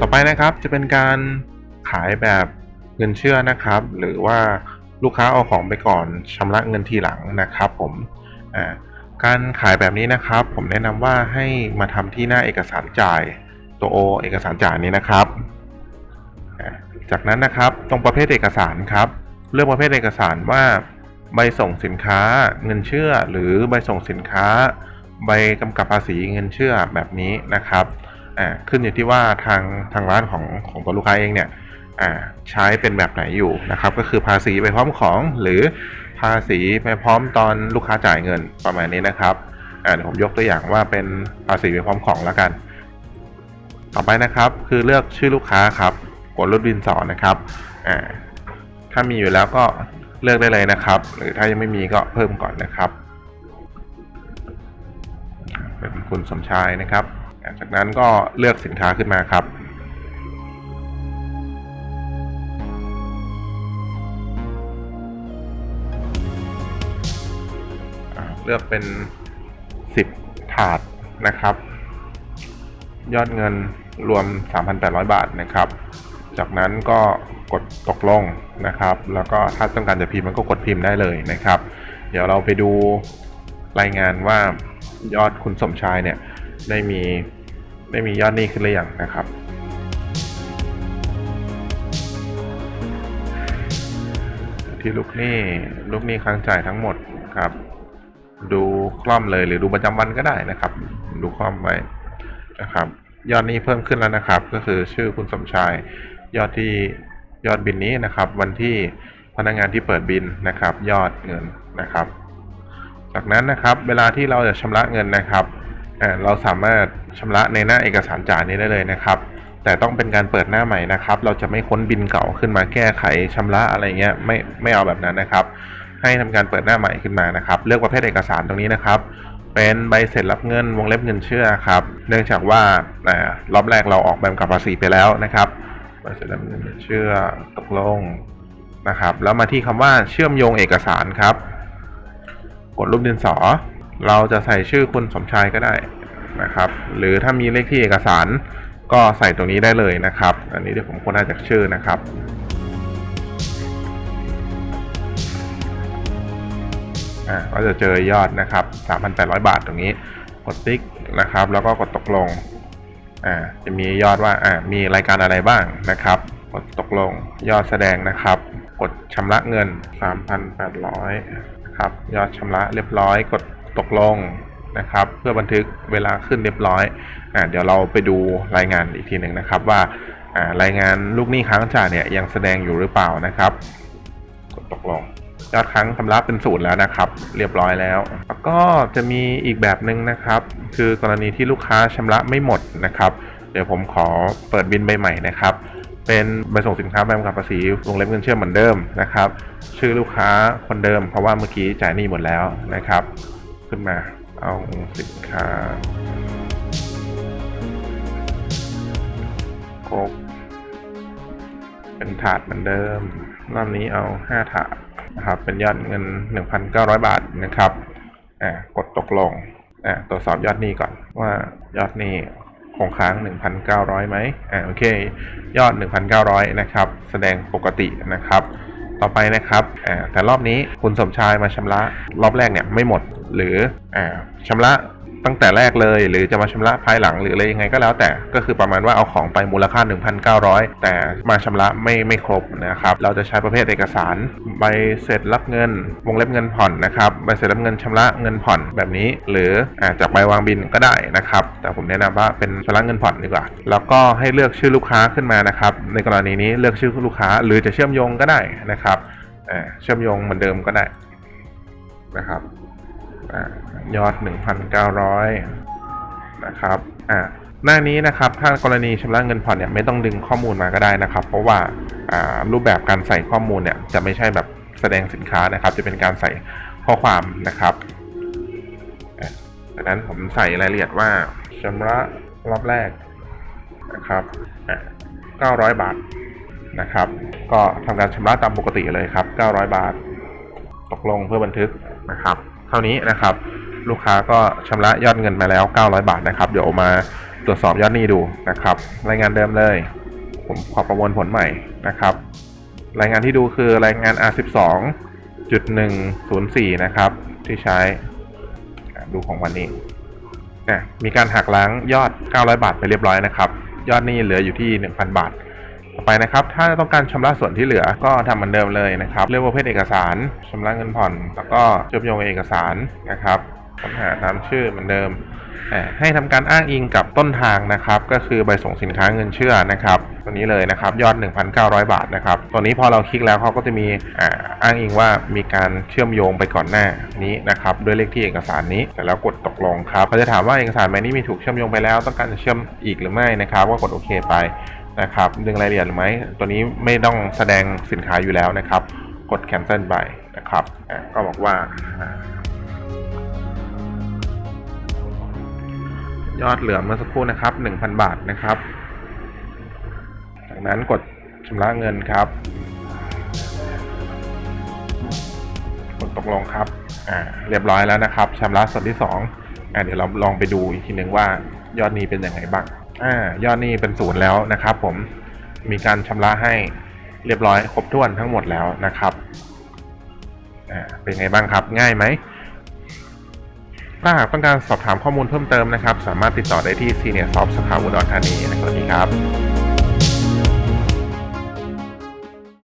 ต่อไปนะครับจะเป็นการขายแบบเงินเชื่อนะครับ หรือว่าลูกค้าเอาของไปก่อนชำระเงินทีหลังนะครับ ผมการขายแบบนี้นะครับ ผมแนะนำว่าให้มาทำที่หน้าเอกสารจ่ายตัว O เอกสารจ่ายนี้นะครับ จากนั้นนะครับตรงประเภทเอกสารครับ เลือกประเภทเอกสารว่า ใบส่งสินค้าเงินเชื่อ หรือใบส่งสินค้า ใบกำกับภาษีเงินเชื่อแบบนี้นะครับอ่าขึ้นอยู่ที่ว่าทางทางร้านของของตัวลูกค้าเองเนี่ยอ่าใช้เป็นแบบไหนอยู่นะครับ ก็คือภาษีไปพร้อมของหรือภาษีไปพร้อมตอนลูกค้าจ่ายเงินประมาณนี้นะครับอ่าเดี๋ยวผมยกตัวอย่างว่าเป็นภาษีไปพร้อมของแล้วกัน ต่อไปนะครับคือเลือกชื่อลูกค้าครับกดรูปดินสอนะครับอ่าถ้ามีอยู่แล้วก็ เลือกได้เลยนะครับ หรือถ้ายังไม่มีก็เพิ่มก่อนนะครับ เป็นคุณสมชายนะครับ จากนั้นก็เลือกสินค้าขึ้นมาครับเลือกเป็น 10 ถาดนะครับ ยอดเงินรวม 3,800 บาทนะครับ จากนั้นก็กดตกลงนะครับ แล้วก็ถ้าต้องการจะพิมพ์มันก็กดพิมพ์ได้เลยนะครับ เดี๋ยวเราไปดูรายงานว่ายอดคุณสมชายเนี่ยได้มีได้มียอดหนี้ขึ้นหรือยังนะครับที่ลูกหนี้ลูกหนี้ค้างจ่ายทั้งหมดครับ ดูคล่อมเลยหรือดูประจำวันก็ได้นะครับ ดูคล่อมไว้นะครับ ยอดนี้เพิ่มขึ้นแล้วนะครับ ก็คือชื่อคุณสมชาย ยอดที่ยอดบินนี้นะครับ วันที่พนักงานที่เปิดบินนะครับ ยอดเงินนะครับ จากนั้นนะครับเวลาที่เราจะชำระเงินนะครับเราสามารถชำระในหน้าเอกสารจ่ายนี้ได้เลยนะครับ แต่ต้องเป็นการเปิดหน้าใหม่นะครับ เราจะไม่ค้นบินเก่าขึ้นมาแก้ไขชำระอะไรเงี้ยไม่ไม่เอาแบบนั้นนะครับ ให้ทำการเปิดหน้าใหม่ขึ้นมานะครับ เลือกประเภทเอกสารตรงนี้นะครับเป็นใบเสร็จรับเงินวงเล็บเงินเชื่อครับ เนื่องจากว่ารอบแรกเราออกใบกำกับภาษีไปแล้วนะครับ เร็จรับเงินเชื่อตกลงนะครับ แล้วมาที่คำว่าเชื่อมโยงเอกสารครับ กดรูปดินสอ เราจะใส่ชื่อคุณสมชายก็ได้นะครับ หรือถ้ามีเลขที่เอกสารก็ใส่ตรงนี้ได้เลยนะครับ อันนี้เดี๋ยวผมค้นหาจากชื่อนะครับอ่าก็จะเจอยอดนะครับ 3,800 บาทตรงนี้ กดติ๊กนะครับ แล้วก็กดตกลง อ่าจะมียอดว่าอ่ามีรายการอะไรบ้างนะครับ กดตกลงยอดแสดงนะครับ กดชำระเงิน 3,800นะครับยอดชำระเรียบร้อย กดตกลงนะครับ เพื่อบันทึกเวลาขึ้นเรียบร้อยอ่าเดี๋ยวเราไปดูรายงานอีกทีหนึ่งนะครับว่าอ่ารายงานลูกหนี้ค้างจ่ายเนี่ยยังแสดงอยู่หรือเปล่านะครับ กดตกลง ยอดครั้งชำระเป็นศูนย์แล้วนะครับ เรียบร้อยแล้ว แล้วก็จะมีอีกแบบหนึ่งนะครับ คือกรณีที่ลูกค้าชำระไม่หมดนะครับ เดี๋ยวผมขอเปิดบินใบใหม่นะครับเป็นใบส่งสินค้าใบกำกับภาษีวงเล็บเงินเชื่อมเหมือนเดิมนะครับ ชื่อลูกค้าคนเดิม เพราะว่าเมื่อกี้จ่ายหนี้หมดแล้วนะครับ ขึ้นมาเอาสินค้าครบเป็นถาดเหมือนเดิมรอบนี้เอา 5 ถาด นะครับ เป็นยอดเงิน 1,900 บาทนะครับอ่ากดตกลงอ่าตรวจสอบยอดหนี้ก่อนว่ายอดหนี้คงค้าง 1,900ไหมอ่าโอเค ยอด 1,900 นะครับ แสดงปกตินะครับ ต่อไปนะครับอ่าแต่รอบนี้คุณสมชายมาชำระรอบแรกเนี่ยไม่หมดหรืออ่าชำระ ตั้งแต่แรกเลย หรือจะมาชำระภายหลังหรืออะไรยังไงก็แล้วแต่ก็คือประมาณว่าเอาของไปมูลค่า 1,900 แต่มาชำระไม่ไม่ครบนะครับเราจะใช้ประเภทเอกสารใบเสร็จรับเงิน วงเล็บเงินผ่อนนะครับใบเสร็จรับเงินชำระเงินผ่อนแบบนี้ หรืออาจากใบวางบินก็ได้นะครับแต่ผมแนะนำว่าเป็นชำระเงินผ่อนดีกว่า แล้วก็ให้เลือกชื่อลูกค้าขึ้นมานะครับในกรณีนี้เลือกชื่อลูกค้า หรือจะเชื่อมโยงก็ได้นะครับเชื่อมโยงเหมือนเดิมก็ได้นะครับ ยอด 1,900 นะครับอ่าหน้านี้นะครับถ้ากรณีชำระเงินผ่อนเนี่ยไม่ต้องดึงข้อมูลมาก็ได้นะครับ เพราะว่าารูปแบบการใส่ข้อมูลเนี่ยจะไม่ใช่แบบแสดงสินค้านะครับ จะเป็นการใส่ข้อความนะครับดังนั้นผมใส่รายละเอียดว่าชำระรอบแรกนะครับ900 บาทนะครับ ก็ทำการชำระตามปกติเลยครับ 900 บาท ตกลงเพื่อบันทึกนะครับ ท่านี้นะครับ ลูกค้าก็ชำระยอดเงินมาแล้ว 900 บาทนะครับ เดี๋ยวมาตรวจสอบยอดหนี้ดูนะครับ รายงานเดิมเลย ผมขอประมวลผลใหม่นะครับ รายงานที่ดูคือรายงาน R12 จุดหนึ่งศูนย์สี่นะครับ ที่ใช้ดูของวันนี้อะมีการหักล้างยอด 900 บาทไปเรียบร้อยนะครับ ยอดนี้เหลืออยู่ที่ 1,000 บาท ไปนะครับ ถ้าต้องการชำระส่วนที่เหลือก็ทำเหมือนเดิมเลยนะครับเลือกประเภทเอกสารชำระเงินผ่อน แล้วก็เชื่อมโยงเอกสารนะครับค้นหาตามชื่อเหมือนเดิม ให้ทำการอ้างอิงกับต้นทางนะครับ ก็คือใบส่งสินค้าเงินเชื่อนะครับ ตัวนี้เลยนะครับ ยอด 1,900 บาทนะครับ ตัวนี้พอเราคลิกแล้วเขาก็จะมีอ้างอิงว่ามีการเชื่อมโยงไปก่อนหน้านี้นะครับ ด้วยเลขที่เอกสารนี้เสร็จแล้วกดตกลงครับเขาจะถามว่าเอกสารใบนี้มีถูกเชื่อมโยงไปแล้ว ต้องการจะเชื่อมอีกหรือไม่นะครับ ก็กดโอเคไป นะครับดึงรายละเอียดหรือไม่ตัวนี้ไม่ต้องแสดงสินค้าอยู่แล้วนะครับ กด cancel ไปนะครับอะก็บอกว่ายอดเหลือเมื่อสักครู่นะครับ 1,000 บาทนะครับ จากนั้นกดชำระเงินครับ กดตกลงครับ อ่า เรียบร้อยแล้วนะครับชำระส่วนที่สองอ่าเดี๋ยวเราลองไปดูอีกทีหนึ่งว่ายอดนี้เป็นยังไงบ้าง อ่ายอดนี้เป็นศูนย์แล้วนะครับผมมีการชำระให้เรียบร้อยครบถ้วนทั้งหมดแล้วนะครับอ่าเป็นไงบ้างครับง่ายไหมถ้าหากต้องการสอบถามข้อมูลเพิ่มเติมนะครับ สามารถติดต่อได้ที่ Senior Soft สาขาอุดรธานีนะครับสวัสดีครับ